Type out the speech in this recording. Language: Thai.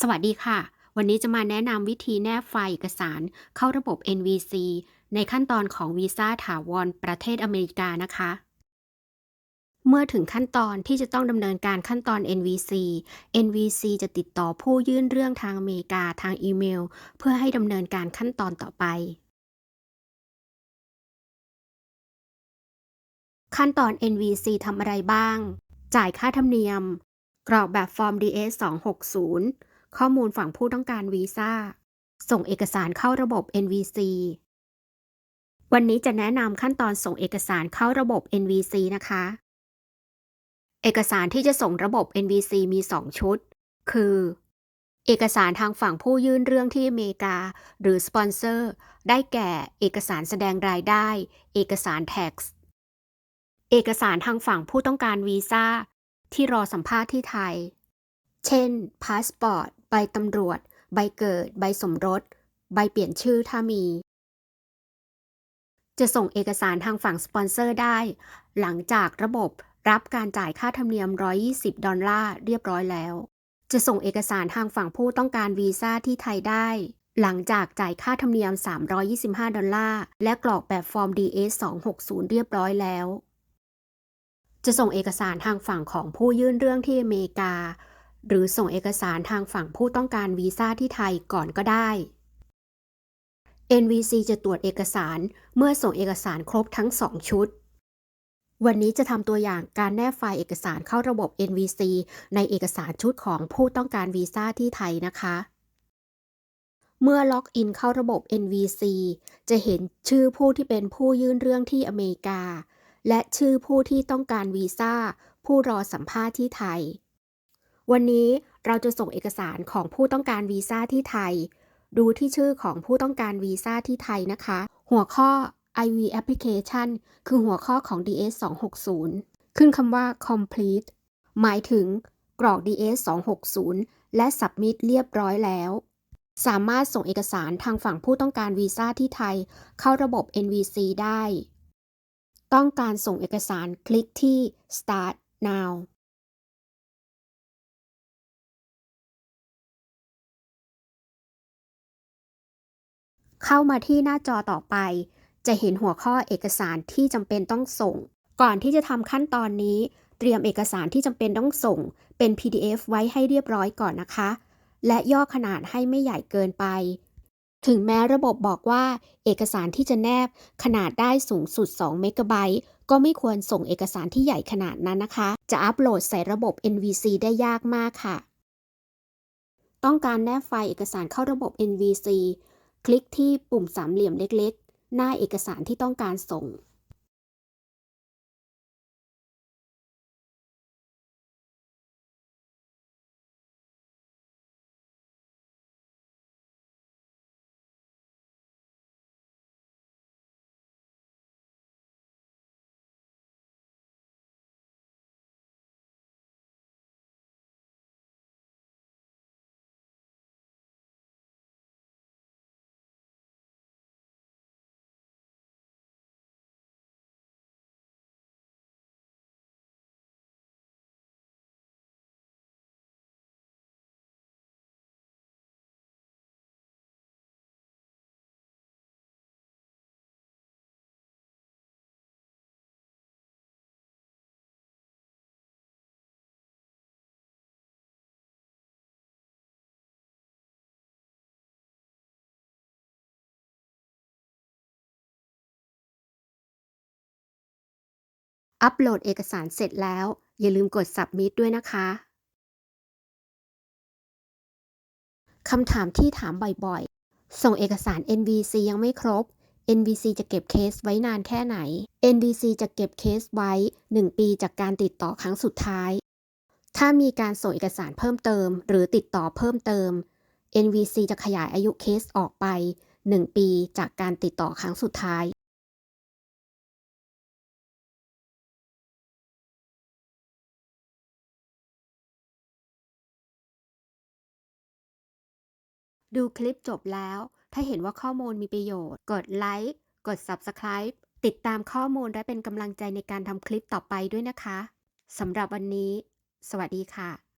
สวัสดีค่ะ วันนี้จะมาแนะนำวิธีแนบไฟล์เอกสารเข้าระบบ NVC ในขั้นตอนของวีซ่าถาวรประเทศอเมริกานะคะ เมื่อถึงขั้นตอนที่จะต้องดำเนินการขั้นตอน NVC NVC จะติดต่อผู้ยื่นเรื่องทางอเมริกาทางอีเมล เพื่อให้ดำเนินการขั้นตอนต่อไป ขั้นตอน NVC ทำอะไรบ้าง จ่ายค่าธรรมเนียม กรอกแบบฟอร์ม DS 260 ข้อมูลฝั่งผู้ต้องการวีซ่า ส่งเอกสารเข้าระบบ NVC วันนี้จะแนะนำขั้นตอนส่งเอกสารเข้าระบบ NVC นะคะ เอกสารที่จะส่งระบบ NVC มี 2 ชุด คือ เอกสารทางฝั่งผู้ยื่นเรื่องที่อเมริกา หรือสปอนเซอร์ ได้แก่ เอกสารแสดงรายได้ เอกสาร tax เอกสารทางฝั่งผู้ต้องการวีซ่าที่รอสัมภาษณ์ที่ไทย เช่น พาสปอร์ต ใบตำรวจ ใบเกิด ใบสมรส ใบเปลี่ยนชื่อถ้ามี จะส่งเอกสารทางฝั่งสปอนเซอร์ได้ หลังจากระบบรับการจ่ายค่าธรรมเนียม 120 ดอลลาร์เรียบร้อยแล้ว จะส่งเอกสารทางฝั่งผู้ต้องการวีซ่าที่ไทยได้ หลังจากจ่ายค่าธรรมเนียม 325 ดอลลาร์ และกรอกแบบฟอร์ม DS 260 เรียบร้อยแล้ว จะส่งเอกสารทางฝั่งของผู้ยื่นเรื่องที่อเมริกา หรือส่งเอกสารทางฝั่งผู้ต้องการวีซ่าที่ไทยก่อนก็ได้ NVC จะตรวจเอกสารเมื่อส่งเอกสารครบทั้ง 2 ชุด วันนี้จะทำตัวอย่างการแนบไฟล์เอกสารเข้าระบบ NVC ในเอกสารชุดของผู้ต้องการวีซ่าที่ไทยนะคะ เมื่อล็อกอินเข้าระบบ NVC จะเห็นชื่อผู้ที่เป็นผู้ยื่นเรื่องที่อเมริกา และชื่อผู้ที่ต้องการวีซ่าผู้รอสัมภาษณ์ที่ไทย วันนี้เราจะส่งเอกสารของผู้ต้องการวีซ่าที่ไทย ดูที่ชื่อของผู้ต้องการวีซ่าที่ไทยนะคะ หัวข้อ IV application คือหัวข้อของ DS 260 ขึ้นคำว่า complete หมายถึงกรอก DS 260 และ submit เรียบร้อยแล้ว สามารถส่งเอกสารทางฝั่งผู้ต้องการวีซ่าที่ไทย เข้าระบบ NVC ได้ ต้องการส่งเอกสารคลิกที่ start now เข้ามาที่หน้าจอต่อไป จะเห็นหัวข้อเอกสารที่จำเป็นต้องส่ง ก่อนที่จะทำขั้นตอนนี้ เตรียมเอกสารที่จำเป็นต้องส่ง เป็น PDF ไว้ให้เรียบร้อยก่อนนะคะ และย่อขนาดให้ไม่ใหญ่เกินไป ถึงแม้ระบบบอกว่า เอกสารที่จะแนบขนาดได้สูงสุด 2 เมกะไบต์ก็ไม่ควรส่งเอกสารที่ใหญ่ขนาดนั้นนะคะ จะอัปโหลดใส่ระบบ NVC ได้ยากมากค่ะ ต้องการแนบไฟล์เอกสารเข้าระบบ NVC คลิกที่ปุ่มสามเหลี่ยมเล็กๆ หน้าเอกสารที่ต้องการส่ง อัปโหลดเอกสารเสร็จแล้ว อย่าลืมกด submit ด้วยนะคะคำถามที่ถามบ่อยๆ ส่งเอกสาร NVC ยังไม่ครบ NVC จะเก็บเคสไว้นานแค่ไหน NVC จะเก็บเคสไว้ 1 ปีจากการติดต่อครั้งสุดท้าย ถ้ามีการส่งเอกสารเพิ่มเติม หรือติดต่อเพิ่มเติม NVC จะขยายอายุเคสออกไป 1 ปีจากการติดต่อครั้งสุดท้าย ดูคลิปจบแล้ว ถ้าเห็นว่าข้อมูลมีประโยชน์ กดไลค์ กด Subscribe ติดตามข้อมูลและเป็นกำลังใจในการทำคลิปต่อไปด้วยนะคะ สำหรับวันนี้ สวัสดีค่ะ